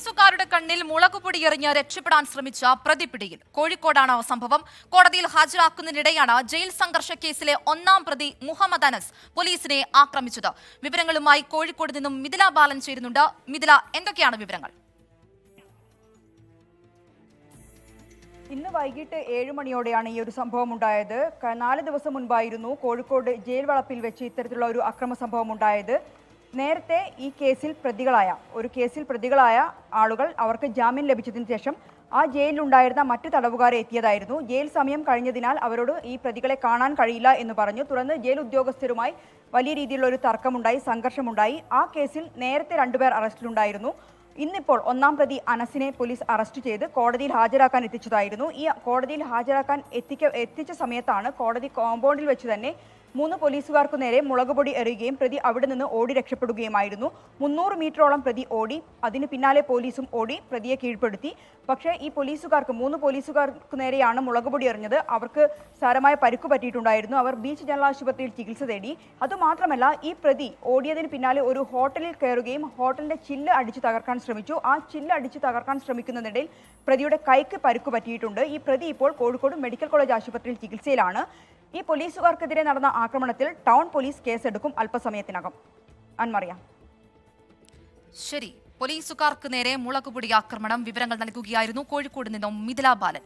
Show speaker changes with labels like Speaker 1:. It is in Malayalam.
Speaker 1: പോലീസുകാരുടെ കണ്ണിൽ മുളകുപൊടി എറിഞ്ഞ് രക്ഷപ്പെടാൻ ശ്രമിച്ച പ്രതി പിടിയിൽ കോഴിക്കോടാണ് സംഭവം. കോടതിയിൽ ഹാജരാക്കുന്നതിനിടെയാണ് ജയിൽ സംഘർഷ കേസിലെ ഒന്നാം പ്രതി മുഹമ്മദ് അനസ് പോലീസിനെ ആക്രമിച്ചത്. വിവരങ്ങളുമായി കോഴിക്കോട് നിന്നും മിഥില ബാലൻ ചേരുന്നുണ്ട്. മിഥില എന്തൊക്കെയാണ് വിവരങ്ങൾ?
Speaker 2: ഇന്ന് വൈകിട്ട് ഏഴ് മണിയോടെയാണ് ഈ ഒരു സംഭവം ഉണ്ടായത്. നാല് ദിവസം മുൻപായിരുന്നു കോഴിക്കോട് ജയിൽ വളപ്പിൽ വെച്ച് ഇത്തരത്തിലുള്ള ഒരു അക്രമ സംഭവം ഉണ്ടായത്. നേരത്തെ ഈ കേസിൽ പ്രതികളായ ഒരു കേസിൽ പ്രതികളായ ആളുകൾ അവർക്ക് ജാമ്യം ലഭിച്ചതിന് ശേഷം ആ ജയിലിലുണ്ടായിരുന്ന മറ്റ് തടവുകാരെ എത്തിയതായിരുന്നു. ജയിൽ സമയം കഴിഞ്ഞതിനാൽ അവരോട് ഈ പ്രതികളെ കാണാൻ കഴിയില്ല എന്ന് പറഞ്ഞു. തുടർന്ന് ജയിൽ ഉദ്യോഗസ്ഥരുമായി വലിയ രീതിയിലുള്ള ഒരു തർക്കമുണ്ടായി സംഘർഷമുണ്ടായി. ആ കേസിൽ നേരത്തെ രണ്ടുപേർ അറസ്റ്റിലുണ്ടായിരുന്നു. ഇന്നിപ്പോൾ ഒന്നാം പ്രതി അനസിനെ പോലീസ് അറസ്റ്റ് ചെയ്ത് കോടതിയിൽ ഹാജരാക്കാൻ എത്തിച്ചതായിരുന്നു. ഈ കോടതിയിൽ ഹാജരാക്കാൻ എത്തിക്ക എത്തിച്ച സമയത്താണ് കോടതി കോമ്പൗണ്ടിൽ വെച്ച് തന്നെ മൂന്ന് പോലീസുകാർക്കു നേരെ മുളകുപൊടി എറിയുകയും പ്രതി അവിടെ നിന്ന് ഓടി രക്ഷപ്പെടുകയുമായിരുന്നു. മുന്നൂറ് മീറ്ററോളം പ്രതി ഓടി അതിന് പിന്നാലെ പോലീസും ഓടി പ്രതിയെ കീഴ്പ്പെടുത്തി. പക്ഷേ ഈ പോലീസുകാർക്ക് മൂന്ന് പോലീസുകാർക്ക് നേരെയാണ് മുളകുപൊടി എറിഞ്ഞത്. അവർക്ക് സാരമായ പരുക്ക് പറ്റിയിട്ടുണ്ടായിരുന്നു. അവർ ബീച്ച് ജനറൽ ആശുപത്രിയിൽ ചികിത്സ തേടി. അതുമാത്രമല്ല ഈ പ്രതി ഓടിയതിന് പിന്നാലെ ഒരു ഹോട്ടലിൽ കയറുകയും ഹോട്ടലിന്റെ ചില്ല് അടിച്ചു തകർക്കാൻ ശ്രമിച്ചു. ആ ചില്ല് അടിച്ചു തകർക്കാൻ ശ്രമിക്കുന്നതിനിടയിൽ പ്രതിയുടെ കൈക്ക് പരുക്ക് പറ്റിയിട്ടുണ്ട്. ഈ പ്രതി ഇപ്പോൾ കോഴിക്കോട് മെഡിക്കൽ കോളേജ് ആശുപത്രിയിൽ ചികിത്സയിലാണ്. ഈ പോലീസുകാർക്കെതിരെ നടന്ന ആക്രമണത്തിൽ ടൗൺ പോലീസ് കേസെടുക്കും അല്പസമയത്തിനകം. അൻമറിയ.
Speaker 1: ശരി പോലീസുകാർക്ക് നേരെ മുളകുപൊടി ആക്രമണം വിവരങ്ങൾ നൽകുകയായിരുന്നു കോഴിക്കോട് നിന്നും മിഥില ബാലൻ.